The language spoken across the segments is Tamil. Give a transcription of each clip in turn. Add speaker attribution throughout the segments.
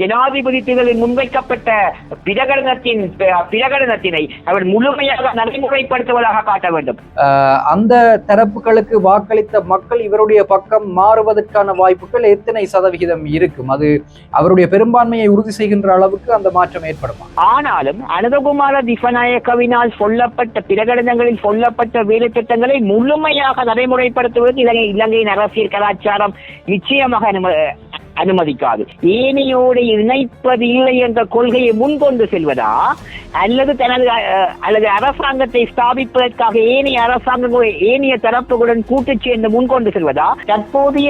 Speaker 1: ஜனாதிபதி தேர்தலில் முன்வைக்கப்பட்ட பிரகடனத்தின் பிரகடனத்தினை அவர் முழுமையாக நடைமுறைப்படுத்துவதாக காட்ட வேண்டும்
Speaker 2: அந்த தரப்புகளுக்கு வாக்களித்த மக்கள் இவருடைய பக்கம் மாறுவதற்கான வாய்ப்புகள் எத்தனை சதவிகிதம் இருக்கும் அது அவருடைய பெரும்பான்மையை உறுதி செய்கின்ற அளவுக்கு அந்த மாற்றம் ஏற்படும்
Speaker 1: ஆனாலும் அனந்தகுமார திசநாயக்கவினால் சொல்லப்பட்ட பிரகடனங்களில் சொல்லப்பட்ட வேலைத்திட்டங்களை முழுமையாக நடைமுறைப்படுத்துவதற்கு இலங்கை இலங்கையின் அரசியல் கலாச்சாரம் நிச்சயமாக அனுமதிக்காது ஏனையோடு இணைப்பது இல்லை என்ற கொள்கையை முன்கொண்டு செல்வதா அல்லது தனது அல்லது அரசாங்கத்தை ஸ்தாபிப்பதற்காக ஏனைய அரசாங்கம் ஏனைய தரப்புகளுடன் கூட்டு சேர்ந்து முன்கொண்டு செல்வதா தற்போதைய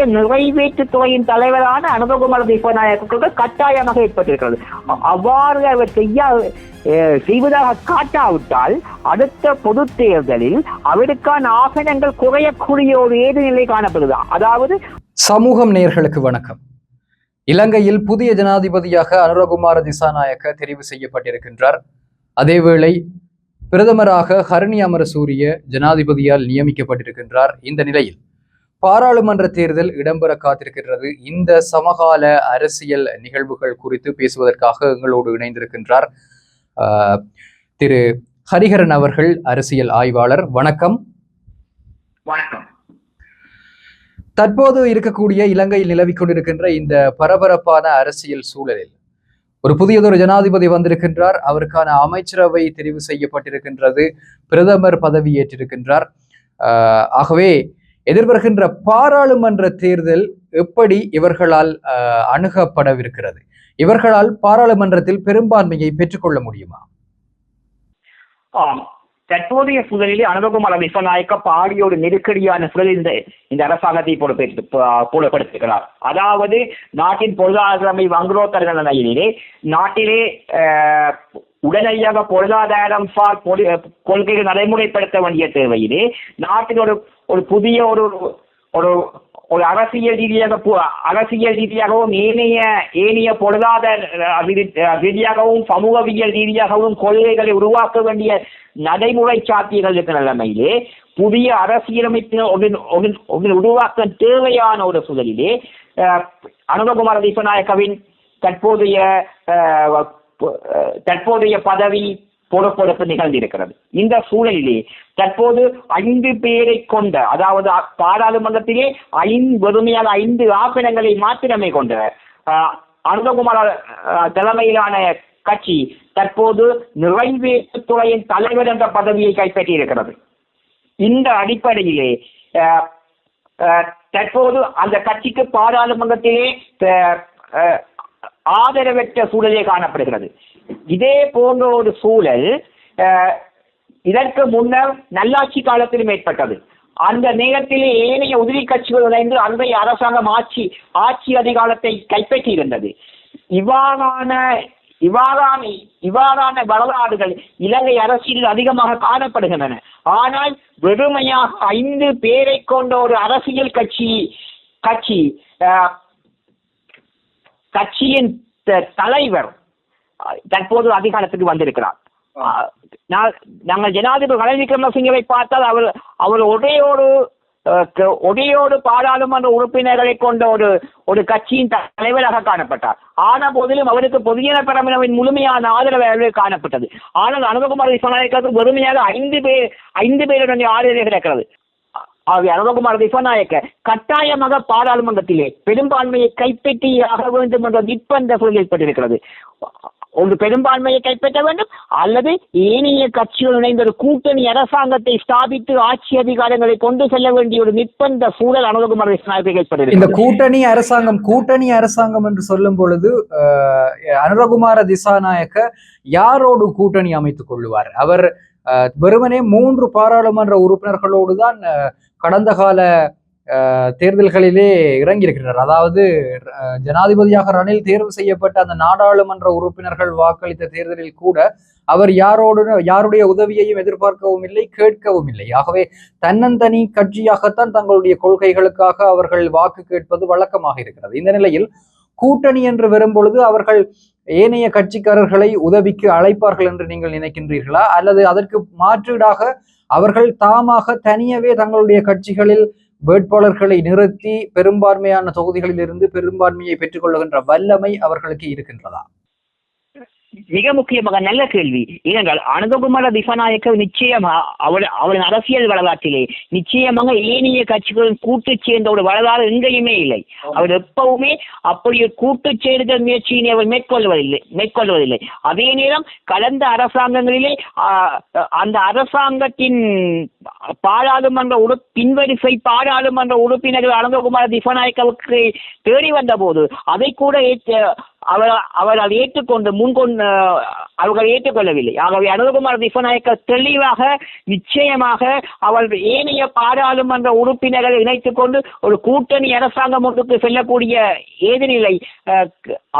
Speaker 1: துறையின் தலைவரான அனுபகுமார தீபநாயகர்களுக்கு கட்டாயமாக ஏற்பட்டிருக்கிறது அவ்வாறு அவர் செய்ய செய்வதாக காட்டாவிட்டால் அடுத்த பொது தேர்தலில் அவருக்கான ஆசனங்கள் குறையக்கூடிய ஒரு ஏது நிலை காணப்படுது
Speaker 2: அதாவது சமூகம் நேர்களுக்கு வணக்கம் இலங்கையில் புதிய ஜனாதிபதியாக அனுரகுமார திசாநாயக்க தெரிவு செய்யப்பட்டிருக்கின்றார் அதேவேளை பிரதமராக ஹரணி அமரசூரிய ஜனாதிபதியால் நியமிக்கப்பட்டிருக்கின்றார் இந்த நிலையில் பாராளுமன்ற தேர்தல் இடம்பெற காத்திருக்கின்றது இந்த சமகால அரசியல் நிகழ்வுகள் குறித்து பேசுவதற்காக எங்களோடு இணைந்திருக்கின்றார் திரு ஹரிஹரன் அவர்கள் அரசியல் ஆய்வாளர் வணக்கம் வணக்கம் தற்போது இருக்கக்கூடிய இலங்கையில் நிலவி கொண்டிருக்கின்ற இந்த பரபரப்பான அரசியல் சூழலில் ஒரு புதியதொரு ஜனாதிபதி வந்திருக்கின்றார் அவருக்கான அமைச்சரவை தெரிவு செய்யப்பட்டிருக்கின்றது பிரதமர் பதவி ஏற்றிருக்கின்றார் ஆகவே எதிர்வருகின்ற பாராளுமன்ற தேர்தல் எப்படி இவர்களால் அணுகப்படவிருக்கிறது இவர்களால் பாராளுமன்றத்தில் பெரும்பான்மையை பெற்றுக்கொள்ள முடியுமா
Speaker 1: தற்போதைய சூழலிலே அனுபகுமார விஸ்வநாயக்க பாடியோடு நெருக்கடியான சூழல் இந்த இந்த அரசாங்கத்தை புலப்படுத்துகிறார் அதாவது நாட்டின் பொருளாதாரமை வங்குரோத்தர்கள் நிலையிலே நாட்டிலே உடனடியாக பொருளாதாரம் சார் கொள்கைகள் நடைமுறைப்படுத்த வேண்டிய தேவையிலே நாட்டில் ஒரு ஒரு புதிய ஒரு ஒரு ஒரு அரசியல் ரீதியாக அரசியல் ரீதியாகவும் ஏனைய ஏனைய பொருளாதார ரீதியாகவும் சமூகவியல் ரீதியாகவும் கொள்கைகளை உருவாக்க வேண்டிய நடைமுறை சாத்தியங்கள் இருக்கிற நிலைமையிலே புதிய அரசியலமைப்பின் உருவாக்க தேவையான ஒரு சூழலிலே அனுரகுமார தீபநாயக்கவின் தற்போதைய தற்போதைய பதவி பொட நிகழ்ந்திருக்கிறது இந்த சூழலிலே தற்போது ஐந்து பேரை கொண்ட அதாவது பாராளுமன்றத்திலே ஐந்து வெறுமையால் ஐந்து ஆப்பினங்களை மாத்திரமே கொண்ட அனந்தகுமார தலைமையிலான கட்சி தற்போது நிறைவேற்றுத்துறையின் தலைவர் என்ற பதவியை கைப்பற்றியிருக்கிறது இந்த அடிப்படையிலே தற்போது அந்த கட்சிக்கு பாராளுமன்றத்திலே ஆதரவற்ற சூழலே காணப்படுகிறது இதே போன்ற ஒரு சூழல் இதற்கு முன்னர் நல்லாட்சி காலத்திலும் ஏற்பட்டது அந்த நேரத்தில் ஏனைய உதிரி கட்சிகள் இணைந்து அன்றைய அரசாங்கம் ஆட்சி ஆட்சி அதிகாரத்தை கைப்பற்றி இருந்தது இவ்வாறான இவ்வாறான இவ்வாறான வரலாறுகள் இலங்கை அரசியலில் அதிகமாக காணப்படுகின்றன ஆனால் வெறுமையாக ஐந்து பேரை கொண்ட ஒரு அரசியல் கட்சி கட்சி கட்சியின் தலைவர் தற்போது அதிகாரத்துக்கு வந்திருக்கிறார் நாங்கள் ஜனாதிபதி ரணில் விக்ரமசிங்கவை பார்த்தால் அவர் அவர் ஒரேயோடு ஒடியோடு பாராளுமன்ற உறுப்பினர்களை கொண்ட ஒரு ஒரு கட்சியின் தலைவராக காணப்பட்டார் ஆன போதிலும் அவருக்கு பொதுஜன பெரமினவின் முழுமையான ஆதரவு காணப்பட்டது ஆனால் அனுபகுமார் விஸ்வநாயக்கருக்கு வெறுமையாக ஐந்து பேர் ஐந்து பேருடைய ஆதரவு கிடைக்கிறது அனுபகுமார் விஸ்வநாயக்க கட்டாயமாக பாராளுமன்றத்திலே பெரும்பான்மையை கைப்பற்றியாக வேண்டும் என்ற நிற்பந்த சூழலில் ஏற்பட்டிருக்கிறது ஒரு பெரும்பான்மையை கைப்பற்ற வேண்டும் அல்லது ஏனைய கட்சிகள் இணைந்த ஒரு கூட்டணி அரசாங்கத்தை ஸ்தாபித்து ஆட்சி அதிகாரங்களை கொண்டு செல்ல வேண்டிய ஒரு நிர்பந்த சூழல் அனுகுமார் திசாநாயகை
Speaker 2: இந்த கூட்டணி அரசாங்கம் கூட்டணி அரசாங்கம் என்று சொல்லும் பொழுது அனுரகுமார திசாநாயக்க யாரோடு கூட்டணி அமைத்துக் கொள்ளுவார் அவர் வெறுமனே மூன்று பாராளுமன்ற உறுப்பினர்களோடு தான் கடந்த கால தேர்தல்களிலே இறங்கியிருக்கிறார் அதாவது ஜனாதிபதியாக ரணில் தேர்வு செய்யப்பட்ட அந்த நாடாளுமன்ற உறுப்பினர்கள் வாக்களித்த தேர்தலில் கூட அவர் யாரோடு யாருடைய உதவியையும் எதிர்பார்க்கவும் இல்லை கேட்கவும் இல்லை ஆகவே தன்னந்தனி கட்சியாகத்தான் தங்களுடைய கொள்கைகளுக்காக அவர்கள் வாக்கு கேட்பது வழக்கமாக இருக்கிறது இந்த நிலையில் கூட்டணி என்று வரும்பொழுது அவர்கள் ஏனைய கட்சிக்காரர்களை உதவிக்கு அழைப்பார்கள் என்று நீங்கள் நினைக்கின்றீர்களா அல்லது அதற்கு மாற்றீடாக அவர்கள் தாமாக தனியவே தங்களுடைய கட்சிகளில் வேட்பாளர்களை நிறுத்தி பெரும்பான்மையான தொகுதிகளிலிருந்து பெரும்பான்மையை பெற்றுக்கொள்ளுகின்ற வல்லமை அவர்களுக்கு இருக்கின்றதா
Speaker 1: மிக முக்கியமாக நல்ல கேள்வி ஏனென்றால் அனந்தகுமார திசாநாயக்க நிச்சயமாக அவள் அவளின் அரசியல் வரலாற்றிலே நிச்சயமாக ஏனைய கட்சிகளும் கூட்டு சேர்ந்த ஒரு வரலாறு எங்கேயுமே இல்லை அவள் எப்பவுமே அப்படி கூட்டு சேர்ந்த முயற்சியினை அவள் மேற்கொள்வதில்லை மேற்கொள்வதில்லை அதே நேரம் கடந்த அரசாங்கங்களிலே அந்த அரசாங்கத்தின் பாராளுமன்ற உறு பின்வரிசை பாராளுமன்ற உறுப்பினர்கள் அனந்தகுமார திசாநாயக்கவுக்கு தேடி வந்த போது அதை கூட அவர் அவர் அதை ஏற்றுக்கொண்டு முன்கொண்டு அவர்கள் ஏற்றுக்கொள்ளவில்லை ஆகவே அனந்தகுமார் திசநாயக்க தெளிவாக நிச்சயமாக அவர் ஏனைய பாராளுமன்ற உறுப்பினர்களை இணைத்துக் கொண்டு ஒரு கூட்டணி அரசாங்கம் ஒன்றுக்கு செல்லக்கூடிய ஏதுநிலை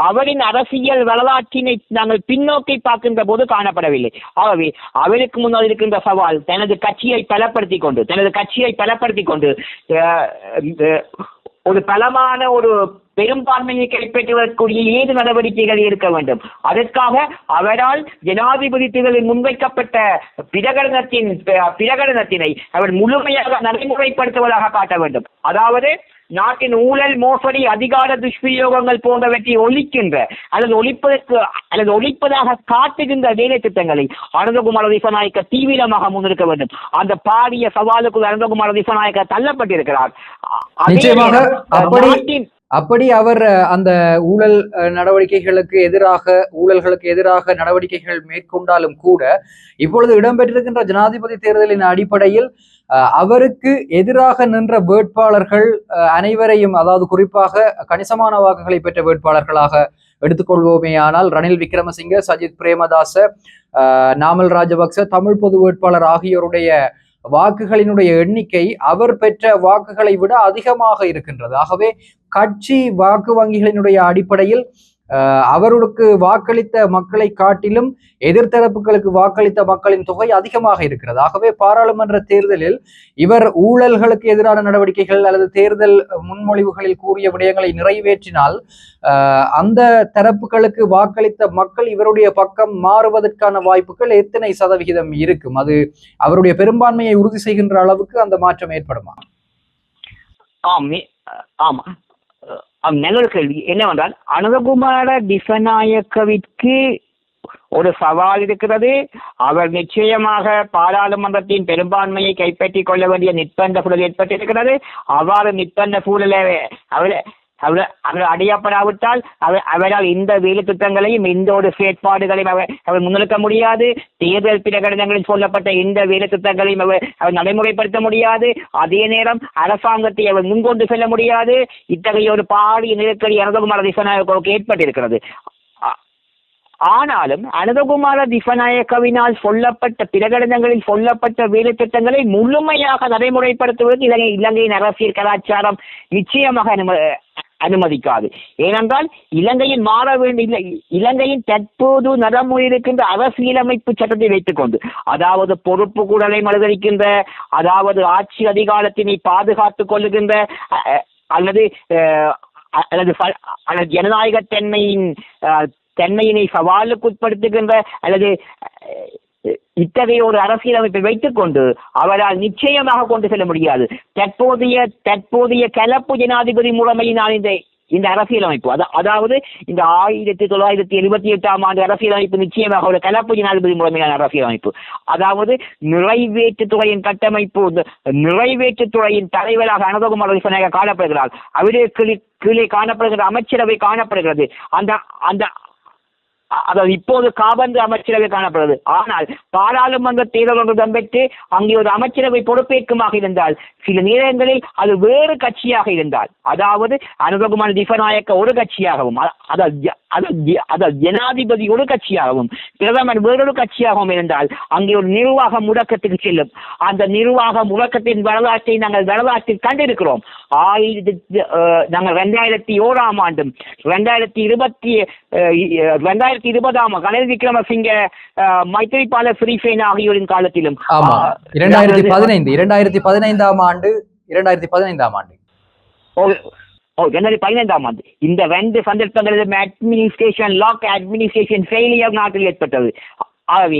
Speaker 1: அவரின் அரசியல் வரலாற்றினை நாங்கள் பின்னோக்கி பார்க்கின்ற போது காணப்படவில்லை ஆகவே அவருக்கு முன்னால் இருக்கின்ற சவால் தனது கட்சியை பலப்படுத்தி கொண்டு தனது கட்சியை பலப்படுத்தி கொண்டு ஒரு பலமான ஒரு பெரும்பான்மையை கைப்பற்றுவதற்குரிய ஏது நடவடிக்கைகள் இருக்க வேண்டும் அதற்காக அவரால் ஜனாதிபதி தேர்தலில் முன்வைக்கப்பட்ட பிரகடனத்தின் பிரகடனத்தினை அவர் முழுமையாக நடைமுறைப்படுத்துவதாக காட்ட வேண்டும் அதாவது நாட்டின் ஊழல் மோசடி அதிகார துஷ்பிரயோகங்கள் போன்றவற்றை ஒழிக்கின்ற அல்லது ஒழிப்பதற்கு அல்லது ஒழிப்பதாக காட்டுகின்ற வேலை திட்டங்களை அனந்தகுமார் திசநாயக்க தீவிரமாக முன்னெடுக்க வேண்டும் அந்த பாரிய சவாலுக்குள் அனந்தகுமார் திசநாயக்க தள்ளப்பட்டிருக்கிறார்
Speaker 2: நாட்டின் அப்படி அவர் அந்த ஊழல் நடவடிக்கைகளுக்கு எதிராக ஊழல்களுக்கு எதிராக நடவடிக்கைகள் மேற்கொண்டாலும் கூட இப்பொழுது இடம்பெற்றிருக்கின்ற ஜனாதிபதி தேர்தலின் அடிப்படையில் அவருக்கு எதிராக நின்ற வேட்பாளர்கள் அனைவரையும் அதாவது குறிப்பாக கணிசமான வாக்குகளை பெற்ற வேட்பாளர்களாக எடுத்துக்கொள்வோமே ஆனால் ரணில் விக்ரமசிங்க சஜித் பிரேமதாச நாமல் ராஜபக்ச தமிழ் பொது வேட்பாளர் ஆகியோருடைய வாக்குகளினுடைய எண்ணிக்கை அவர் பெற்ற வாக்குகளை விட அதிகமாக இருக்கின்றது ஆகவே கட்சி வாக்கு வங்கிகளினுடைய அடிப்படையில் அவருக்கு வாக்களித்த மக்களை காட்டிலும் எதிர்த்தரப்புகளுக்கு வாக்களித்த மக்களின் தொகை அதிகமாக இருக்கிறது ஆகவே பாராளுமன்ற தேர்தலில் இவர் ஊழல்களுக்கு எதிரான நடவடிக்கைகள் அல்லது தேர்தல் முன்மொழிவுகளில் கூறிய விடயங்களை நிறைவேற்றினால் அந்த தரப்புகளுக்கு வாக்களித்த மக்கள் இவருடைய பக்கம் மாறுவதற்கான வாய்ப்புகள் எத்தனை சதவிகிதம் இருக்கும் அது அவருடைய பெரும்பான்மையை உறுதி செய்கின்ற அளவுக்கு அந்த மாற்றம் ஏற்படுமா
Speaker 1: ஆமா நல்ல கேள்வி என்னவென்றால் அனந்தகுமார திசநாயக்கவிற்கு ஒரு சவால் இருக்கிறது அவர் நிச்சயமாக பாராளுமன்றத்தின் பெரும்பான்மையை கைப்பற்றிக் கொள்ள வேண்டிய நிற்பந்த சூழல் ஏற்பட்டிருக்கிறது அவ்வாறு நிற்பந்த சூழலை அவர் அவர் அவர் அடையப்படாவிட்டால் அவர் அவரால் இந்த வேலை திட்டங்களையும் இந்த ஒரு செயற்பாடுகளையும் அவர் அவர் முன்னெடுக்க முடியாது தேர்தல் பிரகடனங்களில் சொல்லப்பட்ட இந்த வேலை திட்டங்களையும் அவர் அவர் நடைமுறைப்படுத்த முடியாது அதே நேரம் அரசாங்கத்தை அவர் முன்கொண்டு செல்ல முடியாது இத்தகைய ஒரு பாடிய நெருக்கடி அனந்தகுமார் திசநாயகவுக்கு ஏற்பட்டிருக்கிறது ஆனாலும் அனந்தகுமார திசநாயக்கவினால் சொல்லப்பட்ட பிரகடனங்களில் சொல்லப்பட்ட வேலை திட்டங்களை முழுமையாக நடைமுறைப்படுத்துவதற்கு இலங்கை இலங்கையின் அரசியல் கலாச்சாரம் நிச்சயமாக அனுமதிக்காது ஏனென்றால் இலங்கையின் மாற வேண்டிய இலங்கையின் தற்போது நடைமுறை இருக்கின்ற அரசியலமைப்பு சட்டத்தை வைத்துக்கொண்டு அதாவது பொறுப்பு கூடலை மறுதளிக்கின்ற அதாவது ஆட்சி அதிகாரத்தினை பாதுகாத்துக் கொள்ளுகின்ற அல்லது அல்லது அல்லது ஜனநாயக தன்மையின் தன்மையினை சவாலுக்கு உட்படுத்துகின்ற அல்லது இத்தகைய ஒரு அரசியலமைப்பை வைத்துக் கொண்டு அவரால் நிச்சயமாக கொண்டு செல்ல முடியாது தற்போதைய தற்போதைய கலப்பு ஜனாதிபதி முறைமையினால் இந்த இந்த அரசியலமைப்பு அதாவது இந்த ஆயிரத்தி தொள்ளாயிரத்தி எழுபத்தி எட்டாம் ஆண்டு அரசியலமைப்பு நிச்சயமாக ஒரு கலப்பு ஜனாதிபதி முறைமையான அரசியலமைப்பு அதாவது நிறைவேற்றுத்துறையின் கட்டமைப்பு நிறைவேற்றுத்துறையின் தலைவராக அனந்தகுமார் சொன்னாக காணப்படுகிறார் அவரே கீழே காணப்படுகிற அமைச்சரவை காணப்படுகிறது அந்த அந்த அதாவது இப்போது காபந்து அமைச்சரவை காணப்படுது ஆனால் பாராளுமன்ற தேர்தல் ஒன்று இடம்பெற்று அங்கே ஒரு அமைச்சரவை பொறுப்பேற்குமாக இருந்தால் சில நேரங்களில் அது வேறு கட்சியாக இருந்தால் அதாவது அனுரகுமார் திசநாயக்க ஒரு கட்சியாகவும் அதாவது அது ஜனாதிபதி ஒரு கட்சியாகவும் பிரதமர் வேறொரு கட்சியாகவும் இருந்தால் அங்கே ஒரு நிர்வாக முடக்கத்துக்கு செல்லும் அந்த நிர்வாக முடக்கத்தின் வரலாற்றை நாங்கள் வரலாற்றில் கண்டிருக்கிறோம் ஆயிரத்தி நாங்கள் ரெண்டாயிரத்தி ஓராம் ஆண்டும் ரெண்டாயிரத்தி இருபத்தி ரெண்டாயிரத்தி இருபதாம் ரணில் விக்ரமசிங்க மைத்திரிபால சிறிசேனா ஆகியோரின் காலத்திலும்
Speaker 2: இரண்டாயிரத்தி பதினைந்து இரண்டாயிரத்தி பதினைந்தாம் ஆண்டு இரண்டாயிரத்தி பதினைந்தாம் ஆண்டு
Speaker 1: ஓ oh, ஜனவரி பதினைந்தாம் ஆண்டு இந்த வெண்டு சந்தர்ப்பங்களில் அட்மினிஸ்ட்ரேஷன் லாக் அட்மினிஸ்ட்ரேஷன் ஃபெயிலியர் நாட்டில் ஏற்பட்டது ஆகவே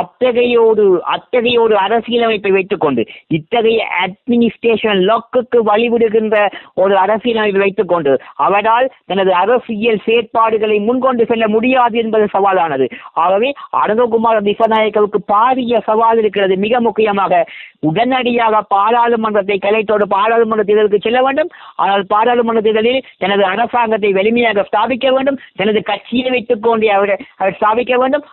Speaker 1: அத்தகைய ஒரு அத்தகைய ஒரு அரசியலமைப்பை வைத்துக்கொண்டு இத்தகைய அட்மினிஸ்ட்ரேஷன் லோக்குக்கு வழிவிடுகின்ற ஒரு அரசியலமைப்பை வைத்துக்கொண்டு அவரால் தனது அரசியல் செயற்பாடுகளை முன்கொண்டு செல்ல முடியாது என்பது சவாலானது ஆகவே அனந்தகுமார் திசாநாயக்கவுக்கு பாரிய சவால் இருக்கிறது மிக முக்கியமாக உடனடியாக பாராளுமன்றத்தை கலைத்தோடு பாராளுமன்ற தேர்தலுக்கு செல்ல வேண்டும் ஆனால் பாராளுமன்ற தேர்தலில் தனது அரசாங்கத்தை வலிமையாக ஸ்தாபிக்க வேண்டும் தனது கட்சியை வைத்துக் கொண்டு அவர் அவர் ஸ்தாபிக்க வேண்டும்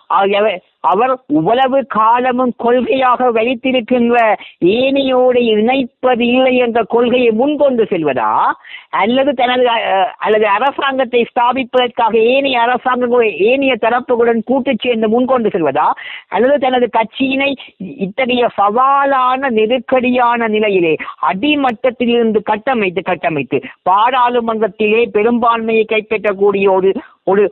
Speaker 1: அவர் இவ்வளவு காலமும் கொள்கையாக வைத்திருக்கின்ற ஏனையோடு இணைப்பது இல்லை என்ற கொள்கையை முன்கொண்டு செல்வதா அல்லது தனது அல்லது அரசாங்கத்தை ஸ்தாபிப்பதற்காக ஏனைய அரசாங்கம் ஏனைய தரப்புகளுடன் கூட்டு சேர்ந்து முன்கொண்டு செல்வதா அல்லது தனது கட்சியினை இத்தகைய சவாலான நெருக்கடியான நிலையிலே அடிமட்டத்திலிருந்து கட்டமைத்து கட்டமைத்து பாராளுமன்றத்திலே பெரும்பான்மையை கைப்பற்றக்கூடிய ஒரு ஒரு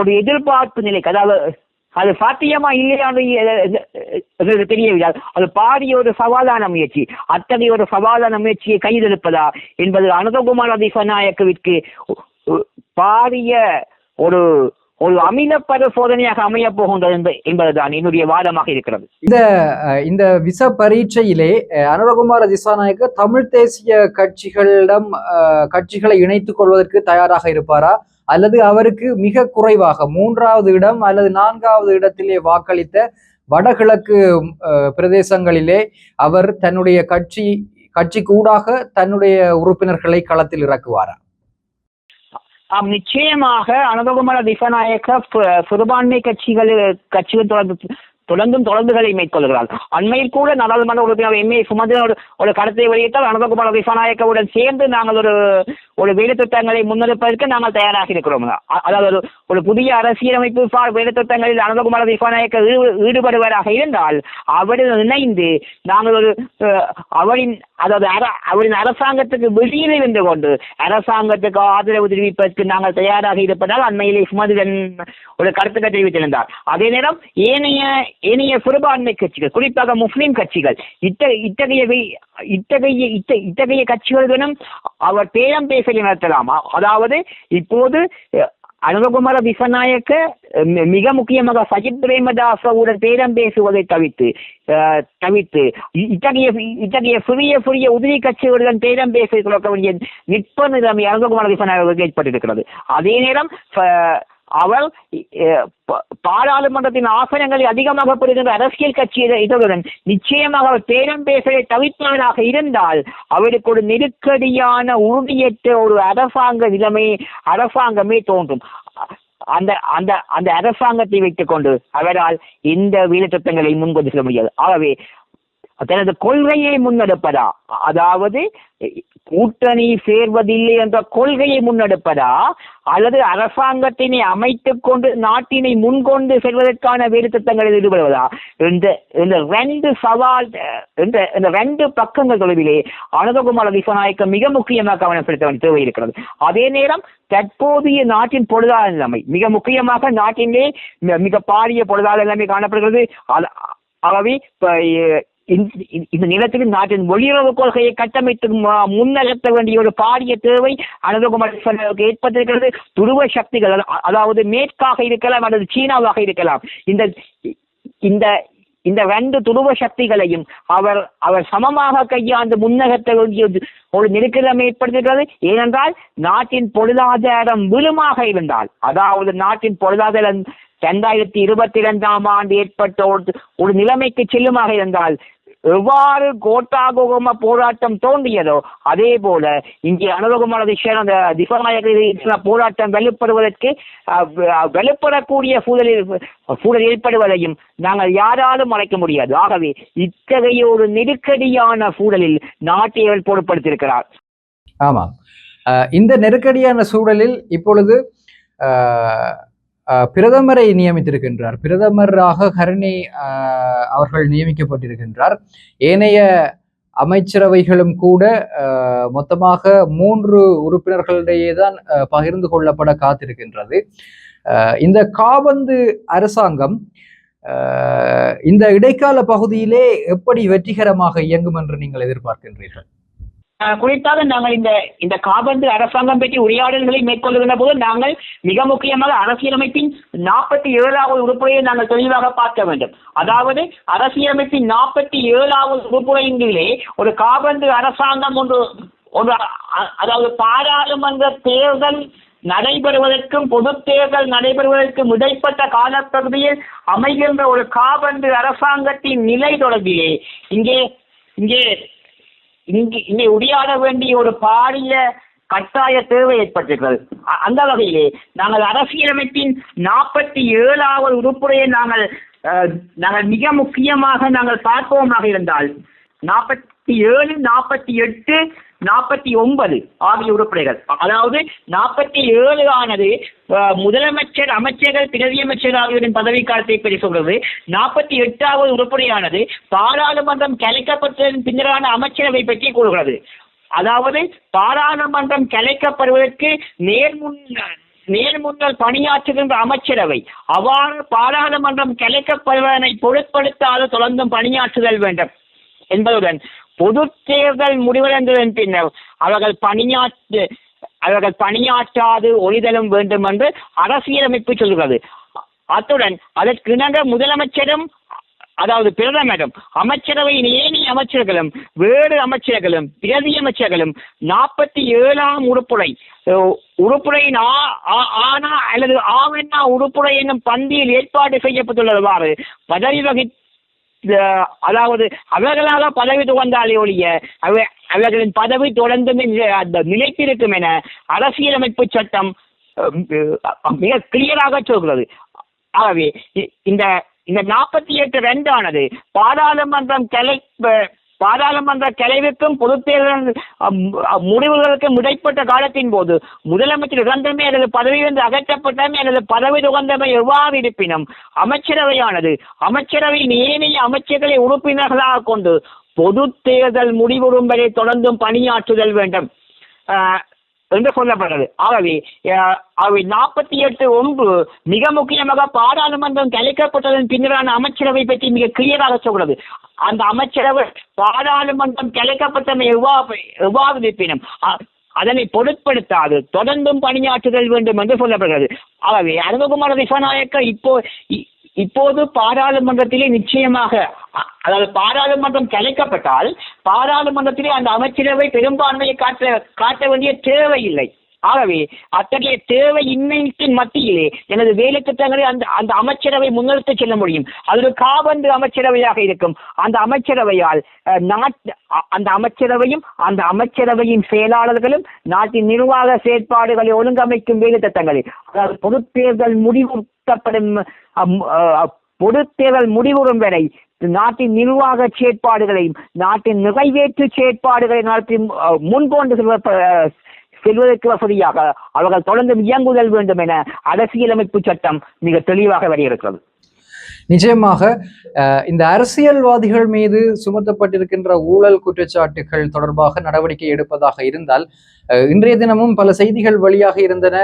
Speaker 1: ஒரு எதிர்பார்ப்பு நிலை அதாவது அது சாத்தியமா இல்லையான்னு தெரியவில்லை அது பாரிய ஒரு சவாலான முயற்சி அத்தகைய ஒரு சவாலான முயற்சியை கைதெடுப்பதா என்பது அனந்தகுமார் அதிசநாயக்கவிற்கு பாரிய ஒரு ஒரு அமில சோதனையாக அமைய போகின்றது என்பதுதான் என்னுடைய வாதமாக இருக்கிறது
Speaker 2: இந்த இந்த விச பரீட்சையிலே அனுரகுமார் திசாநாயக்கர் தமிழ் தேசிய கட்சிகளிடம் கட்சிகளை இணைத்துக் கொள்வதற்கு தயாராக இருப்பாரா அல்லது அவருக்கு மிக குறைவாக மூன்றாவது இடம் அல்லது நான்காவது இடத்திலே வாக்களித்த வடகிழக்கு பிரதேசங்களிலே அவர் தன்னுடைய கட்சி கட்சி கூடாக தன்னுடைய உறுப்பினர்களை களத்தில் இறக்குவாரா
Speaker 1: ஆம் நிச்சயமாக அனுரகுமர திசநாயக்க சிறுபான்மை கட்சிகள் கட்சிகள் தொடர்பு தொடர்ந்தும் தொடர்புகளை மேற்கொள்கிறார் அண்மையில் கூட நாடாளுமன்ற உறுப்பினர் எம்ஏ ஏ சுமந்திரன் ஒரு கருத்தை வெளியிட்டால் அனந்தகுமார் விசாநாயக்கவுடன் சேர்ந்து நாங்கள் ஒரு ஒரு வேலை திட்டங்களை முன்னெடுப்பதற்கு நாங்கள் தயாராக இருக்கிறோம் அதாவது ஒரு ஒரு புதிய அரசியலமைப்பு சார் வேலை திட்டங்களில் அனந்தகுமார் விசாநாயக்க ஈடுபடுவராக இருந்தால் அவருடன் இணைந்து நாங்கள் ஒரு அவரின் அதாவது அவரின் அரசாங்கத்துக்கு வெளியில் இருந்து கொண்டு அரசாங்கத்துக்கு ஆதரவு தெரிவிப்பதற்கு நாங்கள் தயாராக இருப்பதால் அண்மையிலே சுமந்திரன் ஒரு கருத்துக்கள் தெரிவித்திருந்தார் அதே நேரம் ஏனைய ஏனைய சிறுபான்மை கட்சிகள் குறிப்பாக முஸ்லிம் கட்சிகள் இத்தகைய இத்தகைய இத்தகைய கட்சிகளுடனும் அவர் பேரம் பேசலை நடத்தலாமா அதாவது இப்போது அனுரகுமார விசநாயக்க மிக முக்கியமாக சஜித் பிரேமதாசவுடன் பேரம் பேசுவதை தவித்து தவிர்த்து இத்தகைய இத்தகைய சிறிய சிறிய உதவி கட்சிகளுடன் பேரம் பேசி கொடுக்க வேண்டிய நிற்ப நிலைமை அனுரகுமார ஏற்பட்டிருக்கிறது அதே நேரம் அவர் பாராளுமன்றத்தின் ஆசனங்களை அதிகமாக பெறுகின்ற அரசியல் கட்சியை இதழுடன் நிச்சயமாக அவர் பேரம் பேசலை தவிர்ப்பவனாக இருந்தால் அவருக்கு ஒரு நெருக்கடியான உறுதியற்ற ஒரு அரசாங்க நிலைமை அரசாங்கமே தோன்றும் அந்த அந்த அந்த அரசாங்கத்தை வைத்துக் கொண்டு அவரால் இந்த வீழத்தங்களை முன்கொண்டு செல்ல முடியாது ஆகவே தனது கொள்கையை முன்னெடுப்பதா அதாவது கூட்டணி சேர்வதில்லை என்ற கொள்கையை முன்னெடுப்பதா அல்லது அரசாங்கத்தினை அமைத்துக் கொண்டு நாட்டினை முன்கொண்டு செல்வதற்கான வேறு திட்டங்களில் ஈடுபடுவதா இந்த இந்த ரெண்டு சவால் இந்த இந்த ரெண்டு பக்கங்கள் தொலைவிலே அனுதகுமார திசநாயக்கம் மிக முக்கியமாக கவனம் செலுத்த வேண்டிய இருக்கிறது அதே நேரம் தற்போதைய நாட்டின் பொருளாதார நிலைமை மிக முக்கியமாக நாட்டிலே மிக பாரிய பொருளாதார நிலைமை காணப்படுகிறது ஆகவே இந்த நிலத்திலும் நாட்டின் வெளியுறவு கொள்கையை கட்டமைத்து முன்னகர்த்த வேண்டிய ஒரு பாரிய தேவை அனந்தகுமார் ஏற்பட்டிருக்கிறது துருவ சக்திகள் அதாவது மேற்காக இருக்கலாம் அல்லது சீனாவாக இருக்கலாம் இந்த இந்த இந்த ரெண்டு துருவ சக்திகளையும் அவர் அவர் சமமாக கையாண்டு முன்னகர்த்த வேண்டிய ஒரு நெருக்கடம் ஏற்படுத்திருக்கிறது ஏனென்றால் நாட்டின் பொருளாதாரம் விழுமாக இருந்தால் அதாவது நாட்டின் பொருளாதாரம் இரண்டாயிரத்தி இருபத்தி இரண்டாம் ஆண்டு ஏற்பட்ட ஒரு நிலைமைக்கு செல்லுமாக இருந்தால் எவ்வாறு கோட்டாகோகம போராட்டம் தோன்றியதோ அதே போல இங்கே அனுபவமான விஷயம் அந்த திசநாயக போராட்டம் வெளிப்படுவதற்கு வெளிப்படக்கூடிய சூழலில் சூழல் ஏற்படுவதையும் நாங்கள் யாராலும் மறைக்க முடியாது ஆகவே இத்தகைய ஒரு நெருக்கடியான சூழலில் நாட்டியல் பொருட்படுத்தியிருக்கிறார்
Speaker 2: ஆமாம் இந்த நெருக்கடியான சூழலில் இப்பொழுது பிரதமரை நியமித்திருக்கின்றார் பிரதமராக கருணை அவர்கள் நியமிக்கப்பட்டிருக்கின்றார் ஏனைய அமைச்சரவைகளும் கூட மொத்தமாக மூன்று உறுப்பினர்களிடையே தான் பகிர்ந்து கொள்ளப்பட காத்திருக்கின்றது இந்த காபந்து அரசாங்கம் இந்த இடைக்கால பகுதியிலே எப்படி வெற்றிகரமாக இயங்கும் என்று நீங்கள் எதிர்பார்க்கின்றீர்கள்
Speaker 1: குறித்தாக நாங்கள் இந்த இந்த காபந்து அரசாங்கம் பற்றி உரையாடல்களை மேற்கொள்கின்ற போது நாங்கள் மிக முக்கியமாக அரசியலமைப்பின் நாற்பத்தி ஏழாவது உறுப்புறையை நாங்கள் தெளிவாக பார்க்க வேண்டும் அதாவது அரசியலமைப்பின் நாற்பத்தி ஏழாவது உறுப்புரையிலே ஒரு காபந்து அரசாங்கம் ஒன்று ஒரு அதாவது பாராளுமன்ற தேர்தல் நடைபெறுவதற்கும் பொது தேர்தல் நடைபெறுவதற்கும் இடைப்பட்ட காலப்பகுதியில் அமைகின்ற ஒரு காபந்து அரசாங்கத்தின் நிலை தொடர்பிலே இங்கே இங்கே இங்கு இங்கே உடையாட வேண்டிய ஒரு பாரிய கட்டாய தேவை ஏற்பட்டிருக்கிறது அந்த வகையிலே நாங்கள் அரசியலமைப்பின் நாற்பத்தி ஏழாவது உறுப்புரையை நாங்கள் நாங்கள் மிக முக்கியமாக நாங்கள் பார்ப்போமாக இருந்தால் நாற்பத் நாற்பத்தி ஏழு நாற்பத்தி எட்டு நாற்பத்தி ஒன்பது ஆகிய உறுப்பினர்கள் அதாவது நாற்பத்தி ஏழு ஆனது முதலமைச்சர் அமைச்சர்கள் பிரதியமைச்சர் ஆகியோரின் பதவிக்காலத்தை பற்றி சொல்றது நாற்பத்தி எட்டாவது உறுப்பினையானது பாராளுமன்றம் கலைக்கப்பட்டதன் பின்னரான அமைச்சரவை பற்றி கூறுகிறது அதாவது பாராளுமன்றம் கலைக்கப்படுவதற்கு நேர்முன் நேர்முன்னல் பணியாற்றுகின்ற அமைச்சரவை அவ்வாறு பாராளுமன்றம் கலைக்கப்படுவதனை பொருட்படுத்தாத தொடர்ந்தும் பணியாற்றுதல் வேண்டும் என்பதுடன் பொது தேர்தல் முடிவடைந்ததன் பின்னர் அவர்கள் பணியாற்று அவர்கள் பணியாற்றாது ஒளிதலும் வேண்டும் என்று அரசியலமைப்பு சொல்கிறது அத்துடன் அதற்கிணங்க முதலமைச்சரும் அதாவது பிரதமரும் அமைச்சரவையின் ஏனைய அமைச்சர்களும் வேறு அமைச்சர்களும் பிரதி அமைச்சர்களும் நாற்பத்தி ஏழாம் உறுப்புரை உறுப்புரையின் ஆனா அல்லது ஆவண்ணா உறுப்புரை என்னும் பந்தியில் ஏற்பாடு செய்யப்பட்டுள்ளவாறு பதவி வகி அதாவது அவர்களாக பதவி துவந்தாலே ஒழிய அவ அவர்களின் பதவி தொடர்ந்து அந்த நிலைத்திருக்கும் என அரசியலமைப்பு சட்டம் மிக கிளியராக சொல்கிறது ஆகவே இந்த இந்த நாற்பத்தி எட்டு ரெண்டானது பாராளுமன்றம் கலை பாராளுமன்ற கலைவுக்கும் பொது தேர்தல் முடிவுகளுக்கும் இடைப்பட்ட காலத்தின் போது முதலமைச்சர் உகந்தமே அல்லது பதவியிலிருந்து அகற்றப்பட்டமே அல்லது பதவி உகந்தமை எவ்வாறு இருப்பினும் அமைச்சரவையானது அமைச்சரவையின் ஏனைய அமைச்சர்களை உறுப்பினர்களாக கொண்டு பொது தேர்தல் முடிவுறும் வரை தொடர்ந்தும் பணியாற்றுதல் வேண்டும் என்று சொல்லப்பட்டது ஆகவே அவை நாற்பத்தி எட்டு ஒன்று மிக முக்கியமாக பாராளுமன்றம் கலைக்கப்பட்டதன் பின்னரான அமைச்சரவை பற்றி மிக கிளியராக சொல்கிறது அந்த அமைச்சரவை பாராளுமன்றம் கலைக்கப்பட்டமை எவ்வாறு எவ்வாறு அதனை பொருட்படுத்தாது தொடர்ந்தும் பணியாற்றுதல் வேண்டும் என்று சொல்லப்படுகிறது ஆகவே அருணகுமார திசாநாயக்க இப்போ இப்போது பாராளுமன்றத்திலே நிச்சயமாக அதாவது பாராளுமன்றம் கலைக்கப்பட்டால் பாராளுமன்றத்திலே அந்த அமைச்சரவை பெரும்பான்மையை காட்ட காட்ட வேண்டிய தேவையில்லை ஆகவே அத்தகைய தேவை இன்னைக்கு மத்தியிலே எனது வேலை திட்டங்களை அந்த அந்த அமைச்சரவை முன்னெடுத்து செல்ல முடியும் அது ஒரு காபந்து அமைச்சரவையாக இருக்கும் அந்த அமைச்சரவையால் அந்த அமைச்சரவையும் அந்த அமைச்சரவையின் செயலாளர்களும் நாட்டின் நிர்வாக செயற்பாடுகளை ஒழுங்கமைக்கும் வேலை திட்டங்களில் அதாவது பொதுத்தேர்தல் முடிவுறுத்தப்படும் பொதுத்தேர்தல் முடிவுறும் வரை நாட்டின் நிர்வாக செயற்பாடுகளையும் நாட்டின் நிறைவேற்று செயற்பாடுகளை நாட்டின் முன்கொண்டு செல்வ செல்வதற்கு வசதியாக அவர்கள் தொடர்ந்து இயங்குதல் வேண்டும் என அரசியலமைப்பு சட்டம் மிக தெளிவாக வெளியிருக்கிறது
Speaker 2: நிச்சயமாக இந்த அரசியல்வாதிகள் மீது சுமத்தப்பட்டிருக்கின்ற ஊழல் குற்றச்சாட்டுகள் தொடர்பாக நடவடிக்கை எடுப்பதாக இருந்தால் இன்றைய தினமும் பல செய்திகள் வழியாக இருந்தன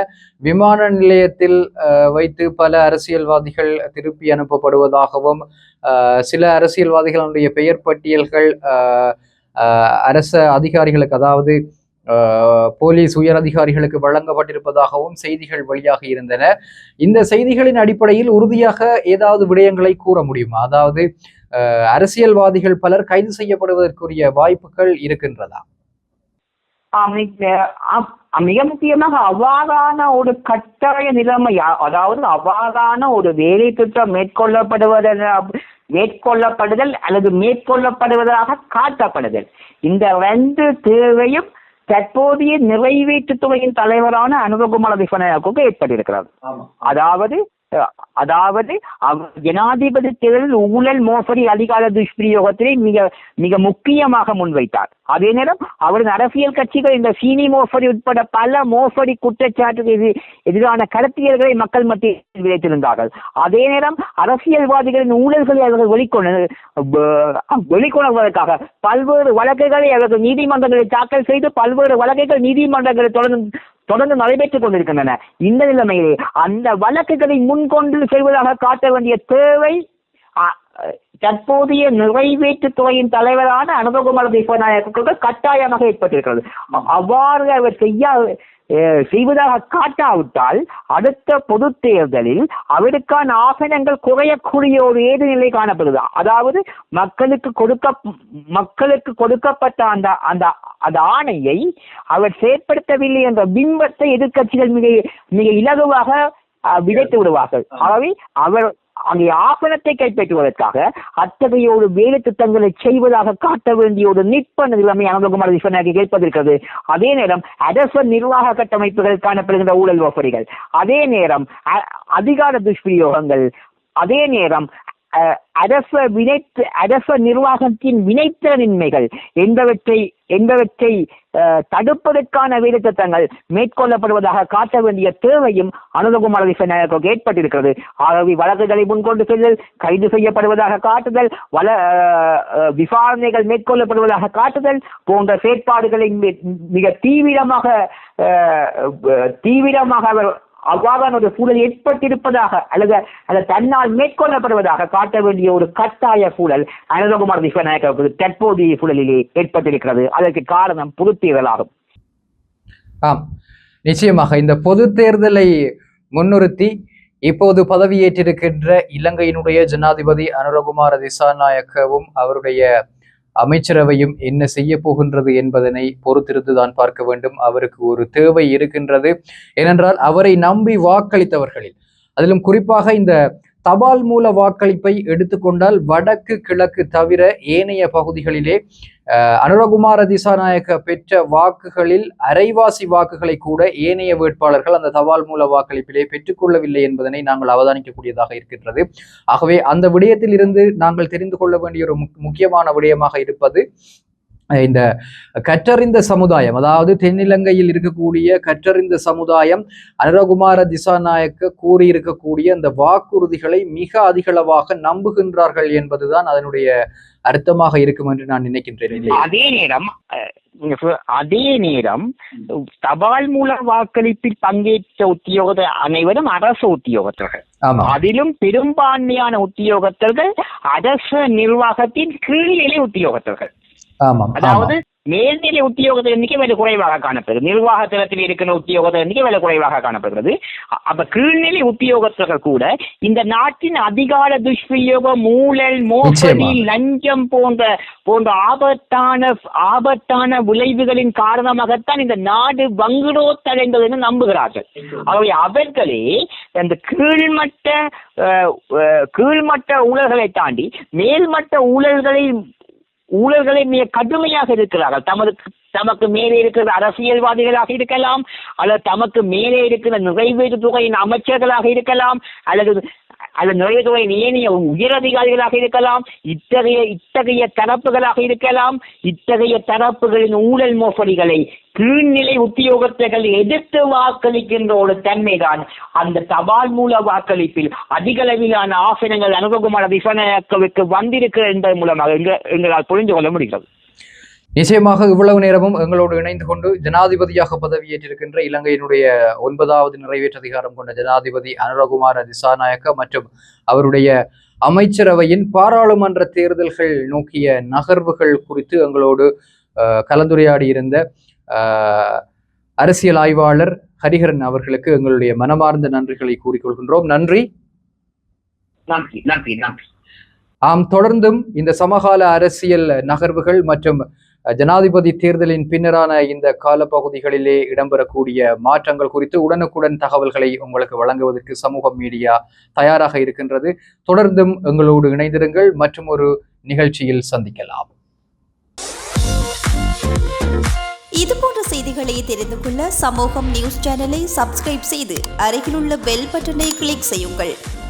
Speaker 2: விமான நிலையத்தில் வைத்து பல அரசியல்வாதிகள் திருப்பி அனுப்பப்படுவதாகவும் சில அரசியல்வாதிகளுடைய பெயர் பட்டியல்கள் அரச அதிகாரிகளுக்கு அதாவது போலீஸ் உயர் அதிகாரிகளுக்கு வழங்கப்பட்டிருப்பதாகவும் செய்திகள் வெளியாக இருந்தன இந்த செய்திகளின் அடிப்படையில் உறுதியாக ஏதாவது விடயங்களை கூற முடியுமா அதாவது அரசியல்வாதிகள் பலர் கைது செய்யப்படுவதற்குரிய வாய்ப்புகள் இருக்கின்றதா
Speaker 1: மிக முக்கியமாக அவ்வாறான ஒரு கட்டாய நிலைமை அதாவது அவ்வாறான ஒரு வேலை திட்டம் மேற்கொள்ளப்படுவது மேற்கொள்ளப்படுதல் அல்லது மேற்கொள்ளப்படுவதாக காட்டப்படுதல் இந்த ரெண்டு தேவையும் தற்போதைய துறையின் தலைவரான அனுரகுமார திசநாயக்கவுக்கு ஏற்பட்டிருக்கிறது அதாவது அதாவது ஜனாதிபதி தேர்தலில் ஊழல் மோசடி அதிகார துஷ்பிரயோகத்திலே மிக மிக முக்கியமாக முன்வைத்தார் அதே நேரம் அவரது அரசியல் கட்சிகள் இந்த சீனி மோசடி உட்பட பல மோசடி குற்றச்சாட்டுக்கு எதிரான கருத்தியல்களை மக்கள் மத்தியில் விளைத்திருந்தார்கள் அதே நேரம் அரசியல்வாதிகளின் ஊழல்களை அவர்கள் வெளிக்கொண்டு வெளிக்கொணர்வதற்காக பல்வேறு வழக்குகளை அவர்கள் நீதிமன்றங்களை தாக்கல் செய்து பல்வேறு வழக்குகள் நீதிமன்றங்களை தொடர்ந்து தொடர்ந்து நடைபெற்றுக் கொண்டிருக்கின்றன இந்த நிலைமையில் அந்த வழக்குகளை முன்கொண்டு செல்வதாக காட்ட வேண்டிய தேவை தற்போதைய நிறைவேற்று துறையின் தலைவரான அனுபகுமார தீபநாயகர்களுக்கு கட்டாயமாக ஏற்பட்டிருக்கிறது அவ்வாறு அவர் செய்ய செய்வதாக காட்டாவிட்டால் அடுத்த பொது தேர்தலில் அவருக்கான ஆசனங்கள் குறையக்கூடிய ஒரு ஏது நிலை காணப்படுது அதாவது மக்களுக்கு கொடுக்க மக்களுக்கு கொடுக்கப்பட்ட அந்த அந்த அந்த ஆணையை அவர் செயற்படுத்தவில்லை என்ற பிம்பத்தை எதிர்கட்சிகள் மிக மிக இலகுவாக விதைத்து விடுவார்கள் ஆகவே அவர் அந்த ஆசனத்தை கைப்பற்றுவதற்காக அத்தகைய ஒரு வேலை திட்டங்களை செய்வதாக காட்ட வேண்டிய ஒரு நிற்பனது எல்லாமே அனந்தகுமார் விஸ்வநாயகி கேட்பதற்கிறது அதே நேரம் அரச நிர்வாக கட்டமைப்புகள் காணப்படுகின்ற ஊழல் ஓப்பரிகள் அதே நேரம் அதிகார துஷ்பிரயோகங்கள் அதே நேரம் அரச வினைத்து அரச நிர்வாகத்தின் வினைத்திறனின்மைகள் என்பவற்றை என்பவற்றை தடுப்பதற்கான வேலைத்திட்டங்கள் மேற்கொள்ளப்படுவதாக காட்ட வேண்டிய தேவையும் அனுரகுமார திசைநாயகருக்கு ஏற்பட்டிருக்கிறது ஆகவே வழக்குகளை முன்கொண்டு செல்லல் கைது செய்யப்படுவதாக காட்டுதல் வள விசாரணைகள் மேற்கொள்ளப்படுவதாக காட்டுதல் போன்ற செயற்பாடுகளை மிக தீவிரமாக தீவிரமாக அவர் அவ்வாறு அவனுடைய சூழல் ஏற்பட்டிருப்பதாக அல்லது அல்லது தன்னால் மேற்கொள்ளப்படுவதாக காட்ட வேண்டிய ஒரு கட்டாய சூழல் அனந்தகுமார் விஸ்வநாயக தற்போதைய சூழலிலே ஏற்பட்டிருக்கிறது அதற்கு காரணம் பொது தேர்தலாகும்
Speaker 2: ஆம் நிச்சயமாக இந்த பொது தேர்தலை முன்னிறுத்தி இப்போது பதவியேற்றிருக்கின்ற இலங்கையினுடைய ஜனாதிபதி அனுரகுமார் திசாநாயக்கவும் அவருடைய அமைச்சரவையும் என்ன செய்ய போகின்றது என்பதனை பொறுத்திருந்துதான் பார்க்க வேண்டும் அவருக்கு ஒரு தேவை இருக்கின்றது ஏனென்றால் அவரை நம்பி வாக்களித்தவர்களில் அதிலும் குறிப்பாக இந்த தபால் மூல வாக்களிப்பை எடுத்துக்கொண்டால் வடக்கு கிழக்கு தவிர ஏனைய பகுதிகளிலே அனுரகுமார திசாநாயக்க பெற்ற வாக்குகளில் அரைவாசி வாக்குகளை கூட ஏனைய வேட்பாளர்கள் அந்த தபால் மூல வாக்களிப்பிலே பெற்றுக்கொள்ளவில்லை என்பதனை நாங்கள் அவதானிக்கக்கூடியதாக இருக்கின்றது ஆகவே அந்த விடயத்தில் இருந்து நாங்கள் தெரிந்து கொள்ள வேண்டிய ஒரு முக்கியமான விடயமாக இருப்பது இந்த கற்றறிந்த சமுதாயம் அதாவது தென்னிலங்கையில் இருக்கக்கூடிய கற்றறிந்த சமுதாயம் அனுரகுமார திசாநாயக்க கூறியிருக்கக்கூடிய அந்த வாக்குறுதிகளை மிக அதிகளவாக நம்புகின்றார்கள் என்பதுதான் அதனுடைய அர்த்தமாக இருக்கும் என்று நான் நினைக்கின்றேன்
Speaker 1: அதே நேரம் அதே நேரம் தபால் மூல வாக்களிப்பில் பங்கேற்ற உத்தியோக அனைவரும் அரசு உத்தியோகத்தர்கள் அதிலும் பெரும்பான்மையான உத்தியோகத்தர்கள் அரசு நிர்வாகத்தின் கீழ்நிலை உத்தியோகத்தர்கள் அதாவது மேல்நிலை உத்தியோகத்தின் எண்ணிக்கை வேலை குறைவாக காணப்படுகிறது நிர்வாக தளத்தில் இருக்கிற உத்தியோகத்தின் எண்ணிக்கை வேலை குறைவாக காணப்படுகிறது அப்ப கீழ்நிலை உத்தியோகத்தர்கள் கூட இந்த நாட்டின் அதிகார துஷ்பிரயோகம் ஊழல் மோசடி லஞ்சம் போன்ற போன்ற ஆபத்தான ஆபத்தான விளைவுகளின் காரணமாகத்தான் இந்த நாடு வங்குடோத்தடைந்தது என்று நம்புகிறார்கள் அவை அவர்களே அந்த கீழ்மட்ட கீழ்மட்ட ஊழல்களை தாண்டி மேல்மட்ட ஊழல்களை ஊழல்களை மிக கடுமையாக இருக்கிறார்கள் தமது தமக்கு மேலே இருக்கிற அரசியல்வாதிகளாக இருக்கலாம் அல்லது தமக்கு மேலே இருக்கிற நிறைவேறு துறையின் அமைச்சர்களாக இருக்கலாம் அல்லது அந்த நுழைவுத்துறை ஏனைய உயர் அதிகாரிகளாக இருக்கலாம் இத்தகைய இத்தகைய தரப்புகளாக இருக்கலாம் இத்தகைய தரப்புகளின் ஊழல் மோசடிகளை கீழ்நிலை உத்தியோகஸ்தர்கள் எதிர்த்து வாக்களிக்கின்ற ஒரு தன்மைதான் அந்த தபால் மூல வாக்களிப்பில் அதிக அளவிலான ஆசனங்கள் அனுபவமான விசாரணைக்கு வந்திருக்கிறது என்பதன் மூலமாக எங்களால் புரிந்து கொள்ள முடிகிறது
Speaker 2: நிச்சயமாக இவ்வளவு நேரமும் எங்களோடு இணைந்து கொண்டு ஜனாதிபதியாக பதவியேற்றிருக்கின்ற இலங்கையினுடைய ஒன்பதாவது அதிகாரம் கொண்ட ஜனாதிபதி அனுரகுமார திசாநாயக்க மற்றும் அவருடைய அமைச்சரவையின் பாராளுமன்ற தேர்தல்கள் நோக்கிய நகர்வுகள் குறித்து எங்களோடு கலந்துரையாடி இருந்த அரசியல் ஆய்வாளர் ஹரிஹரன் அவர்களுக்கு எங்களுடைய மனமார்ந்த நன்றிகளை கூறிக்கொள்கின்றோம் நன்றி
Speaker 1: நன்றி நன்றி நன்றி
Speaker 2: ஆம் தொடர்ந்தும் இந்த சமகால அரசியல் நகர்வுகள் மற்றும் ஜனாதிபதி தேர்தலின் பின்னரான இந்த காலப்பகுதிகளிலே இடம்பெறக்கூடிய மாற்றங்கள் குறித்து உடனுக்குடன் தகவல்களை உங்களுக்கு வழங்குவதற்கு சமூக மீடியா தயாராக இருக்கின்றது தொடர்ந்தும் எங்களோடு இணைந்திருங்கள் மற்றும் ஒரு நிகழ்ச்சியில் சந்திக்கலாம் இது போன்ற செய்திகளை தெரிந்து கொள்ள சமூகம் நியூஸ் சேனலை சப்ஸ்கிரைப் செய்து அருகிலுள்ள பெல் பட்டனை கிளிக் செய்யுங்கள்